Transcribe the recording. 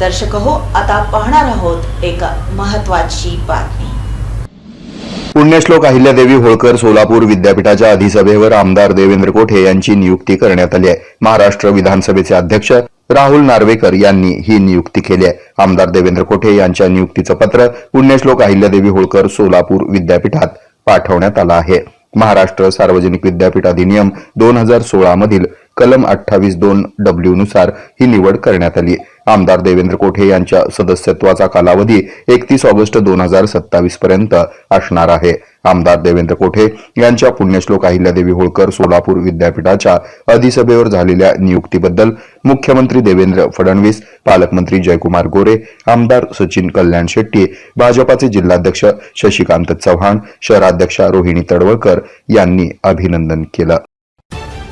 दर्शक हो आता पाहणार आहोत एक महत्वाची बातमी. पुण्यश्लोक अहिल्यादेवी होळकर सोलापूर विद्यापीठाच्या अधिसभेवर आमदार देवेंद्र कोठे यांची नियुक्ती करण्यात आली आहे. महाराष्ट्र विधानसभेचे अध्यक्ष राहुल नार्वेकर यांनी ही नियुक्ती केली आहे. आमदार देवेंद्र कोठे यांच्या नियुक्तीचं पत्र पुण्यश्लोक अहिल्यादेवी होळकर सोलापूर विद्यापीठात पाठवण्यात आलं आहे. महाराष्ट्र सार्वजनिक विद्यापीठ अधिनियम दोन हजार सोळा मधील कलम अठ्ठावीस दोन डब्ल्यू नुसार ही निवड करण्यात आली. आमदार देवेंद्र कोठे यांच्या सदस्यत्वाचा कालावधी एकतीस ऑगस्ट दोन हजार सत्तावीस पर्यंत असणार आहे. आमदार देवेंद्र कोठे यांच्या पुण्यश्लोक अहिल्यादेवी होळकर सोलापूर विद्यापीठाच्या अधिसभेवर झालेल्या नियुक्तीबद्दल मुख्यमंत्री देवेंद्र फडणवीस पालकमंत्री जयकुमार गोरे आमदार सचिन कल्याण शेट्टी भाजपाचे जिल्हाध्यक्ष शशिकांत चव्हाण शहराध्यक्षा रोहिणी तडवळकर यांनी अभिनंदन केलं.